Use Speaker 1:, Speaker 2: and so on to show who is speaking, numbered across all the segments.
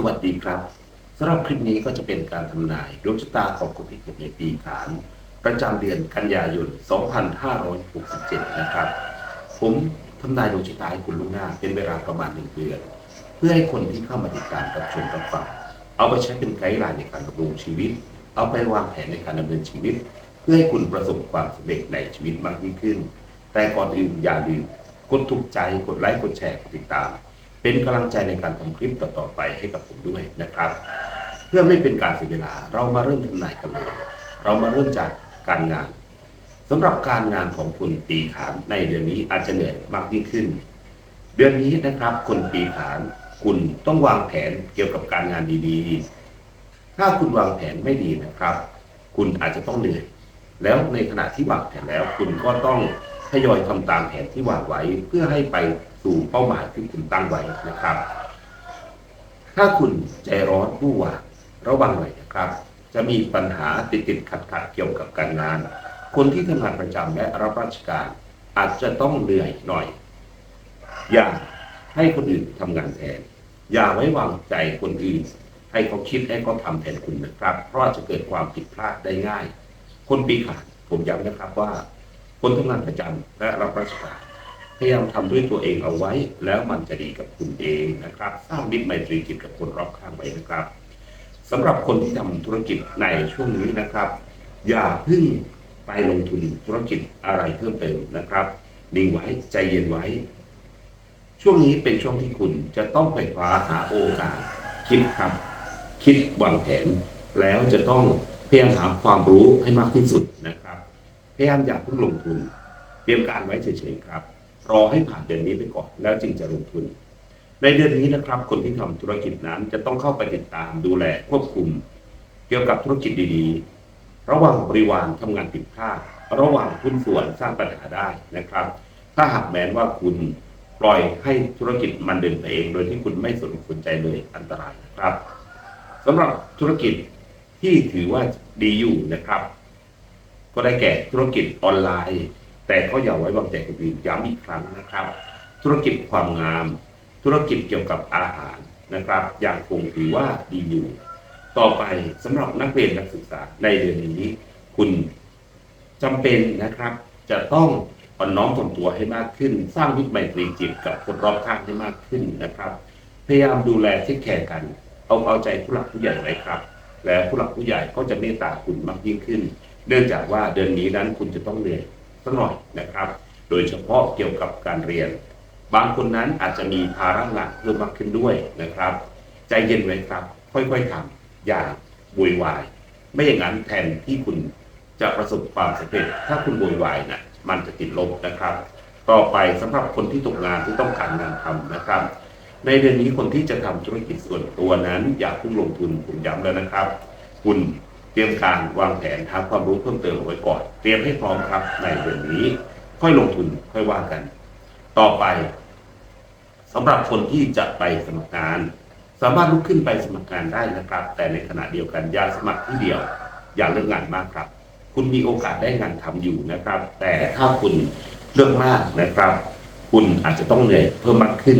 Speaker 1: สวัสดีครับสำหรับคลิปนี้ก็จะเป็นการทำนายดวงชะตาของคนที่เกิดในปีขาน ประจำเดือนกันยายน 2567 นะครับ ผมทำนายดวงชะตาให้คุณล่วงหน้าเป็นเวลาประมาณหนึ่งเดือน เพื่อให้คนที่เข้ามาติดตามกับชมกับฟังเอาไปใช้เป็นไกด์ไลน์ในการดำรงชีวิต เอาไปวางแผนในการดำเนินชีวิต เพื่อให้คุณประสบความสำเร็จในชีวิตมากยิ่งขึ้น แต่ก่อนอื่นอย่าลืมกดถูกใจกดไลค์กดแชร์กดติดตาม เป็นกำลังใจในการทำคลิปต่อๆไปให้กับผมด้วยนะครับ เพื่อไม่เป็นการเสียเวลาเรามาเริ่มทำนายกันเลยเรามาเริ่มจากการงานสำหรับการงานของคุณปีขานในเดือนนี้อาจจะเหนื่อยมากยิ่งขึ้น เดือนนี้นะครับคนปีขานคุณต้องวางแผนเกี่ยวกับการงานดีๆ ถ้าคุณวางแผนไม่ดีนะครับ คุณอาจจะต้องเหนื่อย แล้วในขณะที่วางแผนแล้ว คุณก็ต้องทยอยทำตามแผนที่วางไว้เพื่อให้ไป สู่เป้าหมายที่คุณตั้งไว้นะครับ ถ้าคุณใจร้อนผู้ว่าระวังหน่อยนะครับ จะมีปัญหาติดติดขัดขัดเกี่ยวกับการงาน คนที่ทำงานประจำและรับราชการ อาจจะต้องเหนื่อยหน่อย อย่าให้คนอื่นทำงานแทน อย่าไว้วางใจคนอื่น ให้เขาคิดให้เขาทำแทนคุณนะครับ เพราะจะเกิดความผิดพลาดได้ง่าย คนปีขานผมย้ำนะครับว่า คนทำงานประจำและรับราชการ พยายามทำด้วยตัวเองเอาไว้ แล้วมันจะดีกับคุณเองนะครับสร้างมิตรไมตรีจิตกับคนรอบข้างไว้นะครับสำหรับคนที่ทำธุรกิจในช่วงนี้นะครับ อย่าเพึ่งไปลงทุนธุรกิจอะไรเพิ่มเติมนะครับนิ่งไว้ใจเย็นไว้ ช่วงนี้เป็นช่วงที่คุณจะต้องไปคว้าหาโอกาส คิดครับ คิดวางแผน แล้วจะต้องพยายามหาความรู้ให้มากที่สุดนะครับ พยายามอย่าเพิ่งลงทุน เตรียมการไว้เฉยๆครับ รอให้ผ่านเดือนนี้ไปก่อน แล้วจึงจะลงทุน ในเดือนนี้นะครับ คนที่ทำธุรกิจนั้นจะต้องเข้าไปติดตามดูแลควบคุม เกี่ยวกับธุรกิจดีๆ ระหว่างบริวารทำงานผิดพลาดระหว่างหุ้นส่วนสร้างปัญหาได้นะครับ ถ้าหากแม้นว่าคุณปล่อยให้ธุรกิจมันเดินไปเอง โดยที่คุณไม่สนสนใจเลยอันตรายนะครับสำหรับธุรกิจที่ถือว่าดีอยู่นะครับ ก็ได้แก่ธุรกิจออนไลน์ แต่ก็อย่าไว้วางใจคนอื่นย้ำอีกครั้งนะครับ ธุรกิจความงาม ธุรกิจเกี่ยวกับอาหารนะครับยังคงถือว่าดีอยู่ ต่อไปสำหรับนักเรียนนักศึกษาในเดือนนี้ คุณจำเป็นนะครับ จะต้องอ่อนน้อมถ่อมตัวให้มากขึ้น สร้างมิตรไมตรีจิตกับคนรอบข้างให้มากขึ้นนะครับ พยายามดูแลเทคแคร์กัน เอาเอาใจผู้หลักผู้ใหญ่ไว้ครับ และผู้หลักผู้ใหญ่ก็จะเมตตาคุณมากยิ่งขึ้น เนื่องจากว่าเดือนนี้นั้นคุณจะต้องเหนื่อย สักหน่อยนะครับ โดยเฉพาะเกี่ยวกับการเรียน บางคนนั้นอาจจะมีภาระหนักเพิ่มมากขึ้นด้วยนะครับ ใจเย็นไว้ครับ ค่อยๆทำอย่าบุยวาย ไม่อย่างนั้นแทนที่คุณจะประสบความสำเร็จ ถ้าคุณบุยวายนะมันจะติดลบนะครับ ต่อไปสำหรับคนที่ตกงานที่ต้องการงานทำนะครับ ในเดือนนี้คนที่จะทำธุรกิจส่วนตัวนั้น อย่าเพิ่งลงทุนผมย้ำแล้วนะครับ คุณ รียมการวางแผนหาความรู้เพิ่มเติมเอาไว้ก่อน เตรียมให้พร้อมครับในเดือนนี้ ค่อยลงทุนค่อยว่ากัน ต่อไปสำหรับคนที่จะไปสมัครงาน สามารถลุกขึ้นไปสมัครงานได้นะครับ แต่ในขณะเดียวกันอย่าสมัครที่เดียว อย่าเลือกงานมากครับ คุณมีโอกาสได้งานทำอยู่นะครับ แต่ถ้าคุณเลือกมากนะครับ คุณอาจจะต้องเหนื่อยเพิ่มมากขึ้น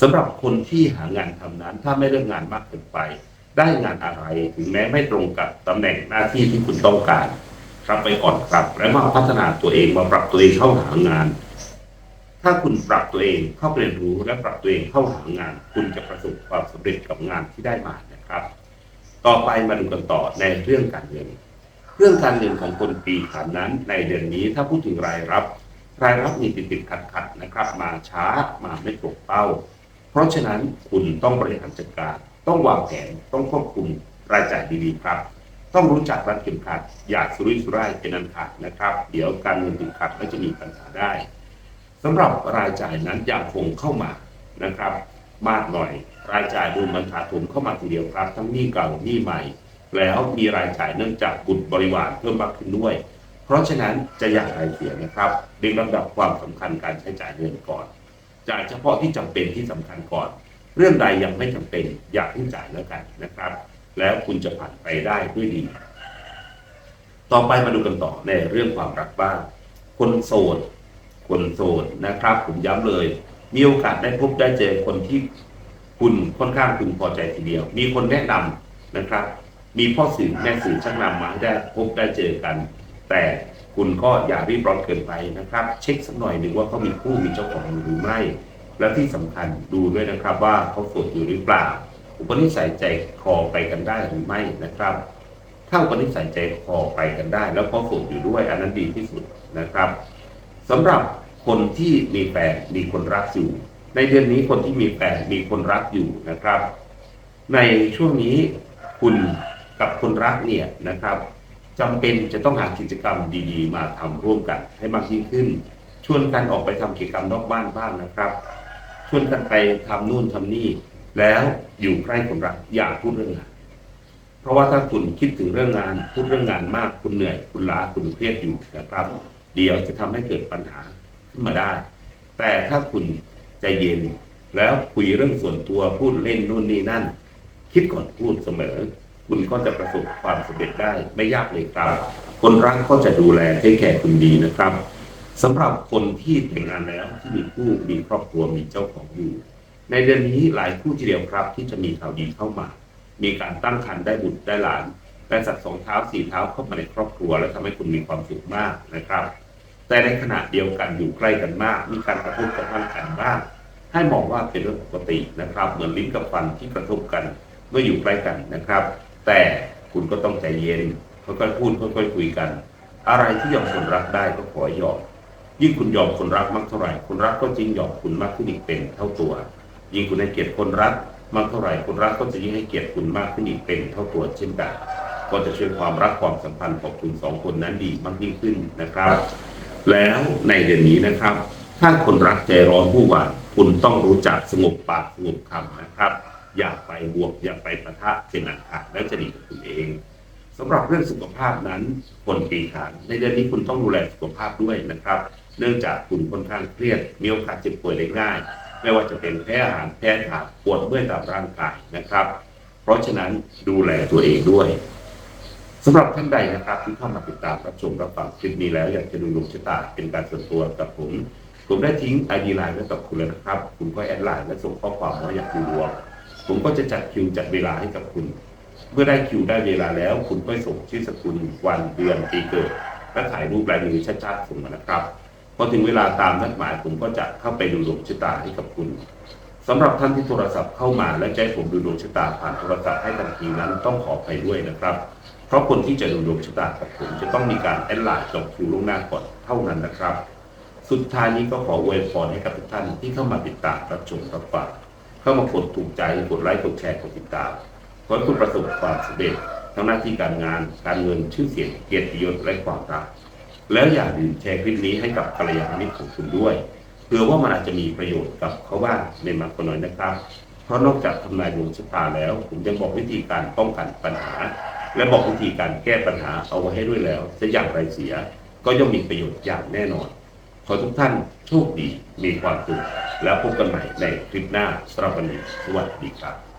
Speaker 1: สำหรับคนที่หางานทำนั้น ถ้าไม่เลือกงานมากเกินไป ได้งานอะไร ถึงแม้ไม่ตรงกับตำแหน่งหน้าที่ที่คุณต้องการ ครับไปก่อนครับ และมาพัฒนาตัวเองมาปรับตัวเองเข้าหางาน ถ้าคุณปรับตัวเองเข้าไปเรียนรู้และปรับตัวเองเข้าหางาน คุณจะประสบความสำเร็จกับงานที่ได้มานะครับ ต่อไปมาดูกันต่อในเรื่องการเงินเรื่องการเงินของคนปีขานนั้นในเดือนนี้ถ้าพูดถึงรายรับ รายรับมีติดติดขัดขัดนะครับ มาช้ามาไม่ตรงเป้า เพราะฉะนั้นคุณต้องบริหารจัดการ ต้องวางแผนต้องควบคุมรายจ่ายดีๆครับ ต้องรู้จักรัดเข็มขัดอย่าสุรุ่ยสุร่ายเป็นอันขาดนะครับ เดี๋ยวการเงินติดขัดและจะมีปัญหาได้สำหรับรายจ่ายนั้นยังคงเข้ามานะครับมากหน่อย รายจ่ายดูมันถาถมเข้ามาทีเดียวครับ ทั้งหนี้เก่าหนี้ใหม่ แล้วมีรายจ่ายเนื่องจากบุตรบริวารเพิ่มมากขึ้นด้วย เพราะฉะนั้นจะอย่างไรเสียนะครับเรียงลำดับความสำคัญการใช้จ่ายเงินก่อนจ่ายเฉพาะที่จำเป็นที่สำคัญก่อน เรื่องใดยังไม่จำเป็นอย่าเพิ่งจ่ายแล้วกันนะครับ แล้วคุณจะผ่านไปได้ด้วยดี ต่อไปมาดูกันต่อในเรื่องความรักบ้างคนโสด คนโสดนะครับ ผมย้ำเลย มีโอกาสได้พบได้เจอคนที่คุณค่อนข้างพึงพอใจทีเดียว มีคนแนะนำนะครับ มีพ่อสื่อแม่สื่อชักนำมาให้ได้พบได้เจอกัน แต่คุณก็อย่ารีบร้อนเกินไปนะครับ เช็คสักหน่อยหนึ่งว่าเขามีผู้มีเจ้าของหรือไม่ และที่สำคัญดูด้วยนะครับว่าเขาโสดอยู่หรือเปล่า อุปนิสัยใจคอไปกันได้หรือไม่นะครับ ถ้าอุปนิสัยใจคอไปกันได้ แล้วเขาโสดอยู่ด้วยอันนั้นดีที่สุดนะครับสำหรับคนที่มีแฟนมีคนรักอยู่ ในเดือนนี้คนที่มีแฟนมีคนรักอยู่นะครับ ในช่วงนี้คุณกับคนรักเนี่ยนะครับจำเป็นจะต้องหากิจกรรมดีๆ มาทำร่วมกันให้มากยิ่งขึ้น ชวนกันออกไปทำกิจกรรมนอกบ้านบ้างนะครับ ชวนกันไปทำนู่นทำนี่ แล้วอยู่ใกล้คนรักอย่าพูดเรื่องงาน เพราะว่าถ้าคุณคิดถึงเรื่องงานพูดเรื่องงานมาก คุณเหนื่อย คุณล้าคุณเครียดอยู่นะครับ เดี๋ยวจะทำให้เกิดปัญหาขึ้นมาได้ แต่ถ้าคุณใจเย็นแล้วคุยเรื่องส่วนตัวพูดเล่นนู่นนี่นั่น คิดก่อนพูดเสมอ คุณก็จะประสบความสำเร็จได้ไม่ยากเลยครับ คนรักก็จะดูแลให้แก่คุณดีนะครับ สำหรับคนที่แต่งงานแล้วที่มีคู่มีครอบครัวมีเจ้าของอยู่ ในเดือนนี้หลายคู่ทีเดียวครับ ที่จะมีข่าวดีเข้ามา มีการตั้งครรภ์ได้บุตรได้หลานได้สัตว์สองเท้าสี่เท้าเข้ามาในครอบครัว และทำให้คุณมีความสุขมากนะครับ แต่ในขณะเดียวกันอยู่ใกล้กันมาก มีการกระทบกระทั่งกันบ้างให้มองว่าเป็นเรื่องปกตินะครับ เหมือนลิ้นกับฟันที่กระทบกันเมื่ออยู่ใกล้กันนะครับ แต่คุณก็ต้องใจเย็นค่อยๆพูดค่อยๆคุยกัน อะไรที่ยอมคนรักได้ก็ขอยอม ยิ่งคุณยอมคนรักมากเท่าไหร่คนรักก็จริงยอมคุณมากขึ้นอีกเป็นเท่าตัว ยิ่งคุณให้เกียรติคนรักมากเท่าไหร่คนรักก็จะยิ่งให้เกียรติคุณมากขึ้นอีกเป็นเท่าตัวเช่นกันก็จะช่วยความรักความสัมพันธ์ของคุณสองคนนั้นดีมากยิ่งขึ้นนะครับ แล้วในเดือนนี้นะครับ ถ้าคนรักใจร้อนผู้หวานคุณต้องรู้จักสงบปากสงบคำนะครับ อย่าไปบวกอย่าไปปะทะเป็นอันขาดแล้วจะดีกับคุณเองสำหรับเรื่องสุขภาพนั้นคนปีขานในเดือนนี้คุณต้องดูแลสุขภาพด้วยนะครับ เนื่องจากคุณค่อนข้างเครียดมีโอกาสเจ็บป่วยได้ง่าย ไม่ว่าจะเป็นแพ้อาหารแพ้ถ่ายปวดเมื่อยตามร่างกายนะครับ เพราะฉะนั้นดูแลตัวเองด้วยสำหรับท่านใดนะครับที่เข้ามาติดตามรับชมรับฟังคลิปนี้แล้วอยากจะดูดวงชะตาเป็นการส่วนตัวกับผมผมได้ทิ้งไอดีไลน์ไว้กับคุณแล้วนะครับ คุณก็แอดไลน์และส่งข้อความว่าอยากดูดวงผมก็จะจัดคิวจัดเวลาให้กับคุณ เมื่อได้คิวได้เวลาแล้ว คุณก็ส่งชื่อสกุลวันเดือนปีเกิดและถ่ายรูปลายมือชัดๆส่งมานะครับ อถึงเวลาตามนัดหมายผมก็จะเข้าไปดูดวงชะตาให้กับคุณสำหรับท่านที่โทรศัพท์เข้ามาและจะให้ผมดูดวงชะตาผ่านโทรศัพท์ให้ทันทีนั้นต้องขออภัยด้วยนะครับ เพราะคนที่จะดูดวงชะตากับผมจะต้องมีการแอดไลน์จองคิวล่วงหน้าก่อนเท่านั้นนะครับ สุดท้ายนี้ก็ขออวยพรให้กับทุกท่านที่เข้ามาติดตามรับชมรับฟังเข้ามากดถูกใจกดไลค์กดแชร์กดติดตามขอให้คุณประสบความสำเร็จทั้งหน้าที่การงาน การเงินชื่อเสียงเกียรติยศและความรัก แล้วอย่าลืมแชร์คลิปนี้ให้กับภรรยามิตรของคุณด้วยเผื่อว่ามันอาจจะมีประโยชน์กับเขาบ้างในมากกว่าน้อยนะครับ เพราะนอกจากทำนายดวงชะตาแล้ว ผมยังบอกวิธีการป้องกันปัญหา และบอกวิธีการแก้ปัญหาเอาไว้ให้ด้วยแล้ว จะอย่างไรเสีย ก็ย่อมมีประโยชน์อย่างแน่นอน ขอทุกท่านโชคดีมีความสุขแล้วพบกันใหม่ในคลิปหน้าสำหรับวันนี้สวัสดีครับ